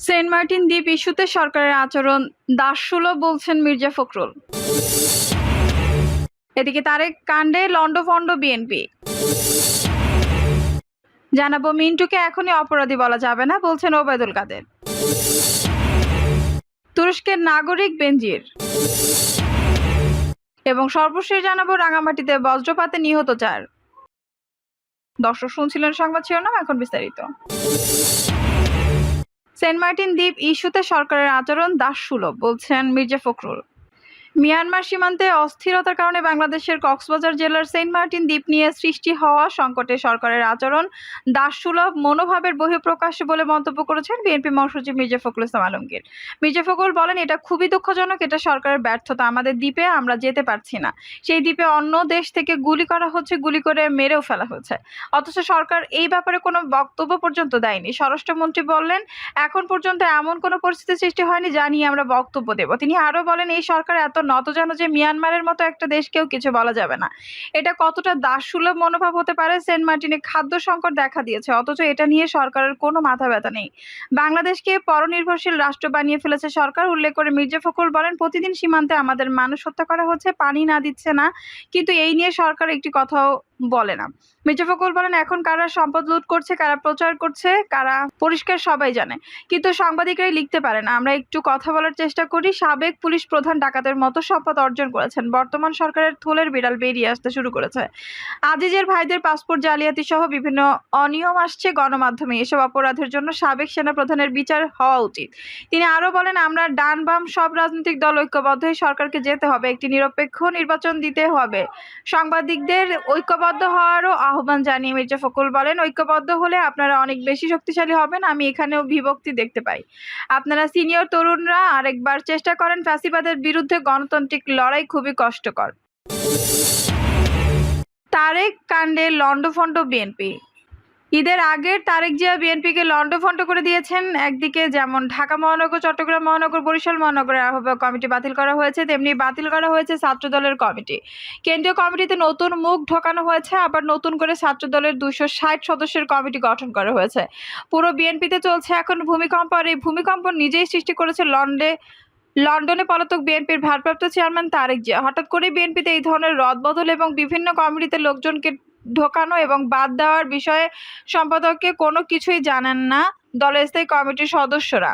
Saint Martin দ্বীপ ইস্যুতে সরকারের আচরণ দাসসুলভ বলছেন মির্জা ফখরুল। এদিকে তারেক কাণ্ডে লন্ডভন্ড বিএনপি। জানাব মিন্টুকে এখনই অপরাধী বলা যাবে না, বলছেন ওবায়দুল কাদের। তুরস্কের নাগরিক বেনজির। এবং সর্বশেষ জানাব রাঙামাটিতে বজ্রপাতে নিহত চার। দর্শক শুনছিলেন সংবাদ শিরোনাম, এখন বিস্তারিত। সেন্ট মার্টিন দ্বীপ ইস্যুতে সরকারের আচরণ দাস সুলভ, বলছেন মির্জা ফখরুল। মিয়ানমার সীমান্তে অস্থিরতার কারণে বাংলাদেশের কক্সবাজার জেলার সেন্ট মার্টিন দ্বীপ নিয়ে সৃষ্টি হওয়া সংকটে সরকারের আচরণ দাসসুলভ মনোভাবের বহিঃপ্রকাশ বলে মন্তব্য করেছেন বিএনপি মহাসচিব মির্জা ফখরুল ইসলাম আলমগীর। মির্জা ফখরুল বলেন, এটা খুবই দুঃখজনক, এটা সরকারের ব্যর্থতা। আমাদের দ্বীপে আমরা যেতে পারছি না। সেই দ্বীপে অন্য দেশ থেকে গুলি করা হচ্ছে, গুলি করে মেরেও ফেলা হচ্ছে। অথচ সরকার এই ব্যাপারে কোনো বক্তব্য পর্যন্ত দেয়নি। স্বরাষ্ট্রমন্ত্রী বললেন, এখন পর্যন্ত এমন কোনো পরিস্থিতি সৃষ্টি হয়নি যা নিয়ে আমরা বক্তব্য দেব। তিনি আরও বলেন, এই সরকার এত নতজানো যে মিয়ানমারের মতো একটা দেশকেও কিছু বলা যাবে না। এটা কতটা দাসসুলভ মনোভাব হতে পারে সেন্ট মার্টিনে খাদ্য সংকট দেখা দিয়েছে, অথচ এটা নিয়ে সরকারের কোনো মাথা ব্যথা নেই। বাংলাদেশকে পরনির্ভরশীল রাষ্ট্র বানিয়ে ফেলেছে সরকার, উল্লেখ করে মির্জা ফখরুল বলেন, প্রতিদিন সীমান্তে আমাদের মানুষ হত্যা করা হচ্ছে, পানি না দিচ্ছে না। কিন্তু এই নিয়ে সরকার একটি কথাও বলে না। মির্জা ফখরুল বলেন, এখন কারা সম্পদ লুট করছে, কারা প্রচার করছে, কারা পরিষ্কার সবাই জানে। কিন্তু সাংবাদিকরাই লিখতে পারে না। আমরা একটু কথা বলার চেষ্টা করি। সাবেক পুলিশ প্রধান ডাকাতের মতো সম্পদ অর্জন করেছেন। বর্তমান সরকারের থোলের বিড়াল বেরিয়ে আসতে শুরু করেছে। আজিজের ভাইদের পাসপোর্ট জালিয়াতি সহ বিভিন্ন অনিয়ম আসছে গণমাধ্যমে। এসব অপরাধের জন্য সাবেক সেনা প্রধানের বিচার হওয়া উচিত। তিনি আরও বলেন, আমরা ডান বাম সব রাজনৈতিক দল ঐক্যবদ্ধ। হয়ে সরকারকে যেতে হবে। একটি নিরপেক্ষ নির্বাচন দিতে হবে। সাংবাদিকদের ঐক্যবদ্ধ হওয়ারও আহ্বান জানিয়ে মির্জা ফখরুল বলেন, ঐক্যবদ্ধ হলে আপনারা অনেক বেশি শক্তিশালী হবেন, আমি এখানেও বিভক্তি দেখতে পাই। আপনারা সিনিয়র তরুণরা আরেকবার চেষ্টা করেন ফ্যাসিবাদের বিরুদ্ধে গণতান্ত্রিক লড়াই খুবই কষ্টকর। তারেক কাণ্ডে লন্ডফন্ড বিএনপি। ঈদের আগের তারেক জিয়া বিএনপিকে লন্ডভন্ড করে দিয়েছেন। একদিকে যেমন ঢাকা মহানগর, চট্টগ্রাম মহানগর, বরিশাল মহানগরের আহ্বায়ক কমিটি বাতিল করা হয়েছে, তেমনি বাতিল করা হয়েছে ছাত্রদলের কমিটি। কেন্দ্রীয় কমিটিতে নতুন মুখ ঢোকানো হয়েছে, আবার নতুন করে ছাত্রদলের দুশো ষাট সদস্যের কমিটি গঠন করা হয়েছে। পুরো বিএনপিতে চলছে এখন ভূমিকম্প, আর এই ভূমিকম্প নিজেই সৃষ্টি করেছে লন্ডে, লন্ডনে পলাতক বিএনপির ভারপ্রাপ্ত চেয়ারম্যান তারেক জিয়া। হঠাৎ করে বিএনপিতে এই ধরনের রদবদল এবং বিভিন্ন কমিটিতে লোকজনকে ঢোকানো এবং বাদ দেওয়ার বিষয়ে সম্পাদককে কোনো কিছুই জানেন না দলের স্থায়ী কমিটির সদস্যরা।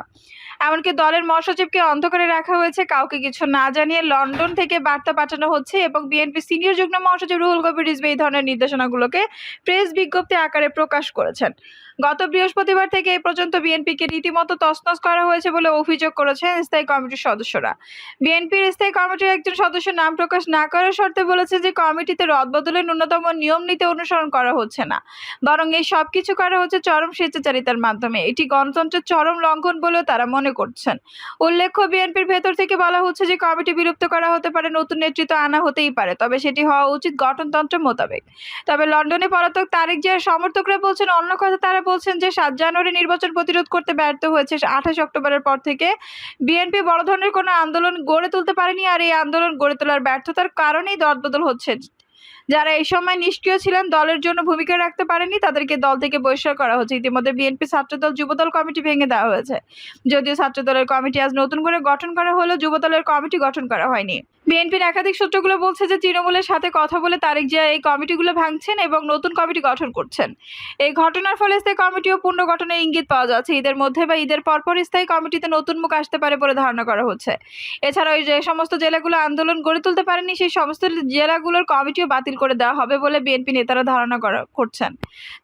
এমনকি দলের মহাসচিবকে অন্ধকারে রাখা হয়েছে, কাউকে কিছু না জানিয়ে লন্ডন থেকে বার্তা পাঠানো হচ্ছে এবং বিএনপি সিনিয়র যুগ্ম মহাসচিব রুহুল কবির রিজভী এই ধরনের নির্দেশনাগুলোকে প্রেস বিজ্ঞপ্তি আকারে প্রকাশ করেছেন। গত বৃহস্পতিবার থেকে এই পর্যন্ত বিএনপিকে রীতিমতো তছনছ করা হয়েছে বলে অভিযোগ করেছেন স্থায়ী কমিটির সদস্যরা। বিএনপির স্থায়ী কমিটির একজন সদস্য নাম প্রকাশ না করার শর্তে বলেছে যে, কমিটিতে রদবদলের ন্যূনতম নিয়ম নীতি অনুসরণ করা হচ্ছে না। বরং এই সব কিছু করা হচ্ছে চরম স্বেচ্ছাচারিতার মাধ্যমে। এটি গণতন্ত্রের চরম লঙ্ঘন বলেও তারা মনে করছেন। উল্লেখ্য, বিএনপির ভেতর থেকে বলা হচ্ছে যে, কমিটি বিলুপ্ত করা হতে পারে, নতুন নেতৃত্ব আনা হতেই পারে। তবে সেটি হওয়া উচিত গঠনতন্ত্র মোতাবেক। তবে লন্ডনে পলাতক তারেক জিয়ার সমর্থকরা বলছেন, অন্য কথা তারা বলছেন যে, সাত জানুয়ারি নির্বাচন প্রতিরোধ করতে ব্যর্থ হয়েছে। আঠাশ অক্টোবরের পর থেকে বিএনপি বড় ধরনের কোনো আন্দোলন গড়ে তুলতে পারেনি আর এই আন্দোলন গড়ে তোলার ব্যর্থতার কারণেই দরবদল হচ্ছে। যারা এই সময় নিষ্ক্রিয় ছিলেন, দলের জন্য ভূমিকা রাখতে পারেনি তাদেরকে দল থেকে বহিষ্কার করা হচ্ছে। ইতিমধ্যে বিএনপি ছাত্রদল যুবদল কমিটি ভেঙে দেওয়া হয়েছে। যদিও ছাত্রদলের কমিটি আজ নতুন করে গঠন করা হলেও যুবদলের কমিটি গঠন করা হয়নি। বিএনপির একাধিক সূত্রগুলো বলছে যে তৃণমূলের সাথে কথা বলে তারেক জিয়া এই কমিটিগুলো ভাঙছেন এবং নতুন কমিটি গঠন করছেন। এই ঘটনার ফলে স্থায়ী কমিটি ও পুনর্গঠনের ইঙ্গিত পাওয়া যাচ্ছে। ঈদের মধ্যে বা ঈদের পরপর স্থায়ী কমিটিতে নতুন মুখ আসতে পারে বলে ধারণা করা হচ্ছে। এছাড়াও যে সমস্ত জেলাগুলো আন্দোলন গড়ে তুলতে পারেনি, সেই সমস্ত জেলাগুলোর কমিটিও বাতিল করে দেওয়া হবে বলে বিএনপি নেতারা ধারণা করা করছেন।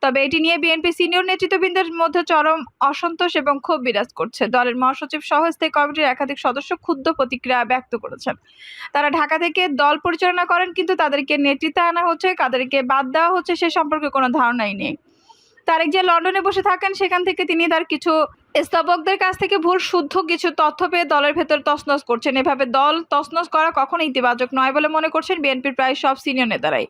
তবে এটি নিয়ে বিএনপি সিনিয়র নেতৃত্ববৃন্দের মধ্যে চরম অসন্তোষ এবং ক্ষোভ বিরাজ করছে। দলের মহাসচিব সহ স্থায়ী কমিটির একাধিক সদস্য ক্ষুদ্র প্রতিক্রিয়া ব্যক্ত করেছেন। তারা ঢাকা থেকে দল পরিচালনা করেন, কিন্তু তাদেরকে নেতৃত্বে আনা হচ্ছে, কাদেরকে বাদ দেওয়া হচ্ছে, সে সম্পর্কে কোনো ধারণাই নেই। তারেক যে লন্ডনে বসে থাকেন, সেখান থেকে তিনি তার কিছু স্তবকদের কাছ থেকে ভুল, শুদ্ধ কিছু তথ্য পেয়ে দলের ভেতর তছনছ করছেন। এভাবে দল তসনস করা কখনো ইতিবাচক নয় বলে মনে করছেন বিএনপির প্রায় সব সিনিয়র নেতারাই।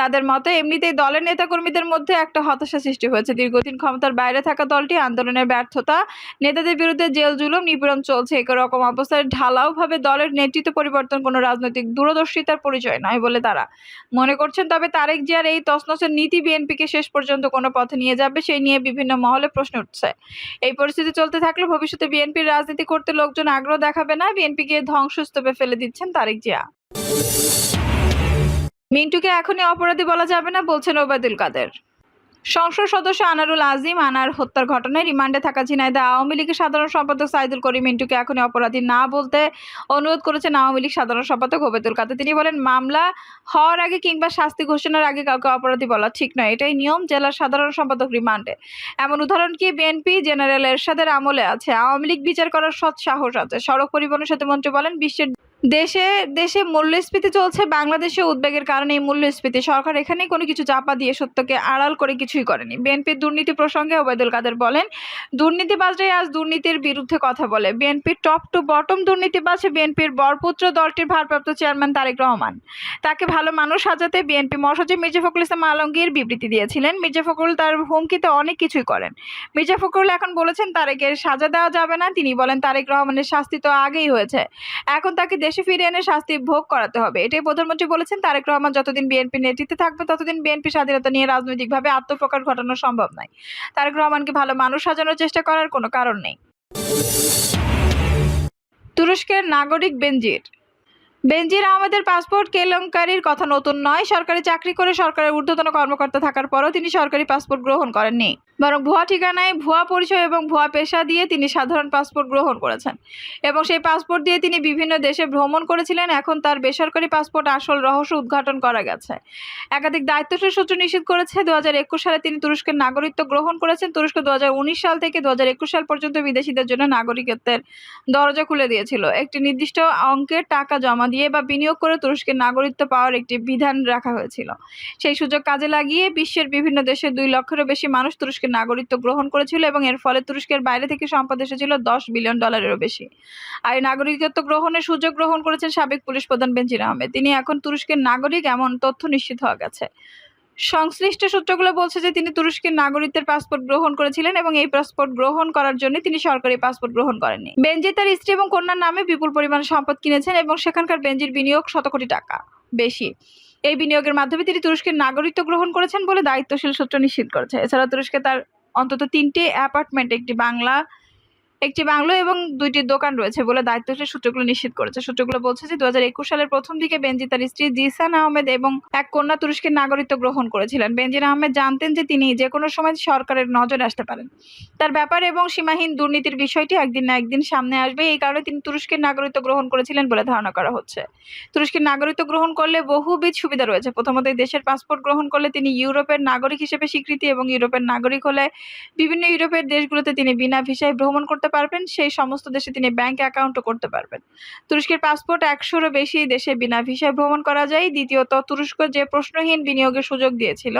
তাদের মতে, এমনিতেই দলের নেতাকর্মীদের মধ্যে একটা হতাশা সৃষ্টি হয়েছে। দীর্ঘদিন ক্ষমতার বাইরে থাকা দলটি আন্দোলনের ব্যর্থতা, নেতাদের বিরুদ্ধে জেল জুলুম, নিপীড়ন চলছে। এরকম অবস্থায় ঢালাওভাবে দলের নেতৃত্ব পরিবর্তন কোনো রাজনৈতিক দূরদর্শিতার পরিচয় নয় বলে তারা মনে করছেন। তবে তারেক জিয়ার এই তসনসের নীতি বিএনপিকে শেষ পর্যন্ত কোনো পথে নিয়ে যাবে, সেই নিয়ে বিভিন্ন মহলে প্রশ্ন উঠছে। এই পরিস্থিতি চলতে থাকলে ভবিষ্যতে বিএনপির রাজনীতি করতে লোকজন আগ্রহ দেখাবে না। বিএনপিকে ধ্বংসস্তূপে ফেলে দিচ্ছেন তারেক জিয়া। মিন্টুকে এখনই অপরাধী বলা যাবে না, বলছেন ওবায়দুল কাদের। সংসদ সদস্য আনারুল আজিম আনার হত্যার ঘটনায় রিমান্ডে থাকা ঝিনাইদহ আওয়ামী লীগের সাধারণ সম্পাদক সাইদুল করিম মিন্টুকে এখনই অপরাধী না বলতে অনুরোধ করেছেন আওয়ামী লীগ সাধারণ সম্পাদক ওবায়দুল কাদের। তিনি বলেন, মামলা হওয়ার আগে কিংবা শাস্তি ঘোষণার আগে কাউকে অপরাধী বলা ঠিক নয়। এটাই নিয়ম জেলার সাধারণ সম্পাদক রিমান্ডে। এমন উদাহরণ কি বিএনপি জেনারেল এরশাদের আমলে আছে? আওয়ামী লীগ বিচার করার সৎ সাহস আছে। সড়ক পরিবহন সেতুমন্ত্রী বলেন, বিশ্বের দেশে দেশে মূল্যস্ফীতি চলছে, বাংলাদেশে উদ্বেগের কারণে এই মূল্যস্ফীতি। সরকার এখানেই কোনো কিছু চাপা দিয়ে সত্যকে আড়াল করে কিছুই করেনি। বিএনপির দুর্নীতি প্রসঙ্গে ওবায়দুল কাদের বলেন, দুর্নীতিবাজরাই আজ দুর্নীতির বিরুদ্ধে কথা বলে। বিএনপির টপ টু বটম দুর্নীতিবাজ বিএনপির বরপুত্র দলটির ভারপ্রাপ্ত চেয়ারম্যান তারেক রহমান। তাকে ভালো মানুষ সাজাতে বিএনপি মহাসচিব মির্জা ফখরুল ইসলাম আলমগীর বিবৃতি দিয়েছিলেন। মির্জা ফখরুল তার হুমকিতে অনেক কিছুই করেন। মির্জা ফখরুল এখন বলেছেন, তারেকের সাজা দেওয়া যাবে না। তিনি বলেন, তারেক রহমানের শাস্তি তো আগেই হয়েছে। এখন তাকে দেশে ফিরে এনে শাস্তি ভোগ করাতে হবে। এটাই প্রধানমন্ত্রী বলেছেন, তারেক রহমান যতদিন বিএনপি নেতৃত্বে থাকবে ততদিন বিএনপি স্বাধীনতা নিয়ে রাজনৈতিকভাবে আত্মপ্রকাশ ঘটানো সম্ভব নয়। তারেক রহমানকে ভালো মানুষ সাজানোর চেষ্টা করার কোনো কারণ নেই। তুরস্কের নাগরিক বেনজির। বেনজির আহমেদের পাসপোর্ট কেলেঙ্কারির কথা নতুন নয়। সরকারি চাকরি করে সরকারের ঊর্ধ্বতন কর্মকর্তা থাকার পরও তিনি সরকারি পাসপোর্ট গ্রহণ করেননি। বরং ভুয়া ঠিকানায় ভুয়া পরিচয় এবং ভুয়া পেশা দিয়ে তিনি সাধারণ পাসপোর্ট গ্রহণ করেছেন। এবং সেই পাসপোর্ট দিয়ে তিনি বিভিন্ন দেশে ভ্রমণ করেছিলেন। এখন তার বেসরকারি পাসপোর্ট আসল রহস্য উদ্ঘাটন করা গেছে। একাধিক দায়িত্বশীল সূত্র নিশ্চিত করেছে, দুহাজার একুশ সালে তিনি তুরস্কের নাগরিকত্ব গ্রহণ করেছেন। তুরস্ক দু হাজার উনিশ সাল থেকে দু হাজার একুশ সাল পর্যন্ত বিদেশিদের জন্য নাগরিকত্বের দরজা খুলে দিয়েছিল। একটি নির্দিষ্ট অঙ্কের টাকা জমা দিয়ে বা বিনিয়োগ করে তুরস্কের নাগরিকত্ব পাওয়ার একটি বিধান রাখা হয়েছিল। সেই সুযোগ কাজে লাগিয়ে বিশ্বের বিভিন্ন দেশে দুই লক্ষেরও বেশি মানুষ তুরস্কের নাগরিকত্ব গ্রহণ করেছিল এবং এর ফলে তুরস্কের বাইরে থেকে সম্পদ এসেছিল দশ বিলিয়ন ডলারেরও বেশি। আর এই নাগরিকত্ব গ্রহণের সুযোগ গ্রহণ করেছেন সাবেক পুলিশ প্রধান বেনজির আহমেদ। তিনি এখন তুরস্কের নাগরিক এমন তথ্য নিশ্চিত হওয়া গেছে। সংশ্লিষ্ট সূত্রগুলো বলছে যে তিনি তুরস্কের নাগরিকদের পাসপোর্ট গ্রহণ করেছিলেন এবং এই পাসপোর্ট গ্রহণ করার জন্য তিনি সরকারি পাসপোর্ট গ্রহণ করেননি। বেনজি তার স্ত্রী এবং কন্যার নামে বিপুল পরিমাণ সম্পদ কিনেছেন এবং সেখানকার বেনজির বিনিয়োগ শত কোটি টাকা বেশি। এই বিনিয়োগের মাধ্যমে তিনি তুরস্কের নাগরিকত্ব গ্রহণ করেছেন বলে দায়িত্বশীল সূত্র নিশ্চিত করেছে। এছাড়া তুরস্কে তার অন্তত তিনটি অ্যাপার্টমেন্ট, একটি বাংলা একটি বাংলো এবং দুইটি দোকান রয়েছে বলে দায়িত্বশীল সূত্রগুলো নিশ্চিত করেছে। সূত্রগুলো বলছে যে, দুহাজার একুশ সালের প্রথম দিকে বেনজি তার স্ত্রী জিসান আহমেদ এবং এক কন্যা তুরস্কের নাগরিকত্ব গ্রহণ করেছিলেন। বেনজির আহমেদ জানতেন যে, তিনি যে কোনো সময় সরকারের নজরে আসতে পারেন। তার ব্যাপার এবং সীমাহীন দুর্নীতির বিষয়টি একদিন না একদিন সামনে আসবে। এই কারণে তিনি তুরস্কের নাগরিকত্ব গ্রহণ করেছিলেন বলে ধারণা করা হচ্ছে। তুরস্কের নাগরিকত্ব গ্রহণ করলে বহুবিধ সুবিধা রয়েছে। প্রথমত দেশের পাসপোর্ট গ্রহণ করলে তিনি ইউরোপের নাগরিক হিসেবে স্বীকৃতি এবং ইউরোপের নাগরিক হলে বিভিন্ন ইউরোপের দেশগুলোতে তিনি বিনা ভিসায় ভ্রমণ করতে পারবেন, সেই সমস্ত দেশে তিনি ব্যাংক অ্যাকাউন্টও করতে পারবেন। তুরস্কের পাসপোর্ট একশোরও বেশি দেশে বিনা ভিসায় ভ্রমণ করা যায়। দ্বিতীয়ত, তুরস্ক যে প্রশ্নহীন বিনিয়োগের সুযোগ দিয়েছিল,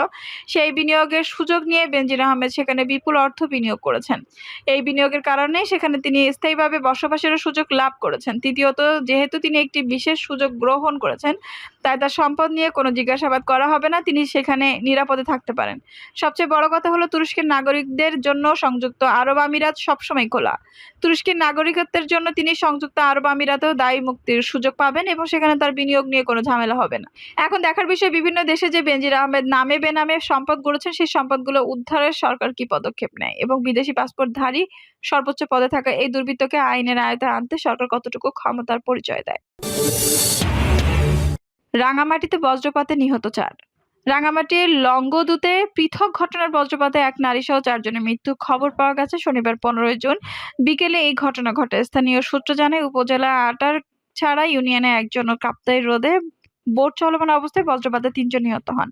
সেই বিনিয়োগের সুযোগ নিয়ে বেনজির আহমেদ সেখানে বিপুল অর্থ বিনিয়োগ করেছেন। এই বিনিয়োগের কারণে সেখানে তিনি স্থায়ীভাবে বসবাসেরও সুযোগ লাভ করেছেন। তৃতীয়ত, যেহেতু তিনি একটি বিশেষ সুযোগ গ্রহণ করেছেন তাই তার সম্পদ নিয়ে কোনো জিজ্ঞাসাবাদ করা হবে না, তিনি সেখানে নিরাপদে থাকতে পারেন। সবচেয়ে বড় কথা হলো তুরস্কের নাগরিকদের জন্য সংযুক্ত আরব আমিরাত সবসময় খোলা। তুরস্কের নাগরিকত্বের জন্য তিনি সংযুক্ত আরব আমিরাতেও দায়ী মুক্তির সুযোগ পাবেন এবং সেখানে তার বিনিয়োগ নিয়ে কোনো ঝামেলা হবে না। এখন দেখার বিষয়, বিভিন্ন দেশে যে বেনজির আহমেদ নামে বেনামে সম্পদ গড়েছেন, সেই সম্পদগুলো উদ্ধারের সরকার কি পদক্ষেপ নেয় এবং বিদেশি পাসপোর্টধারী সর্বোচ্চ পদে থাকা এই দুর্বৃত্তকে আইনের আয়তায় আনতে সরকার কতটুকু ক্ষমতার পরিচয় দেয়? রাঙামাটিতে বজ্রপাতে নিহত চার। রাঙামাটির লঙ্গদুতে পৃথক ঘটনার বজ্রপাতে এক নারী সহ চারজনের মৃত্যু খবর পাওয়া গেছে শনিবার পনেরোই জুন। বিকেলে এই ঘটনা ঘটে। স্থানীয় সূত্র জানায় উপজেলা আটার ছাড়া ইউনিয়নে একজন কাপ্তাই রোদে বোট চলমান অবস্থায় বজ্রপাতে তিনজন নিহত হন।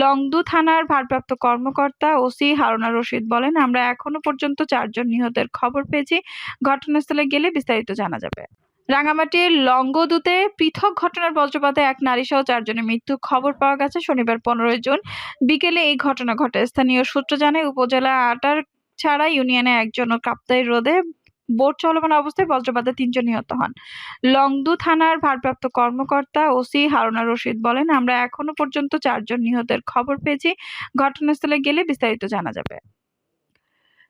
লংদু থানার ভারপ্রাপ্ত কর্মকর্তা ওসি হারুনা রশিদ বলেন, আমরা এখনও পর্যন্ত চারজন নিহতের খবর পেয়েছি। ঘটনাস্থলে গেলে বিস্তারিত জানা যাবে। রাঙামাটির লঙ্গদুতে পৃথক ঘটনার বজ্রপাতে এক নারী সহ চারজনের মৃত্যু খবর পাওয়া গেছে শনিবার পনেরোই জুন বিকেলে এই ঘটনা ঘটে। স্থানীয় সূত্র জানায়, উপজেলা আটার ছাড়া ইউনিয়নে একজন কাপ্তাই রোদে বোট চলমান অবস্থায় বজ্রপাতে তিনজন নিহত হন। লংদু থানার ভারপ্রাপ্ত কর্মকর্তা ওসি হারুনা রশিদ বলেন, আমরা এখনও পর্যন্ত চারজন নিহতের খবর পেয়েছি। ঘটনাস্থলে গেলে বিস্তারিত জানা যাবে।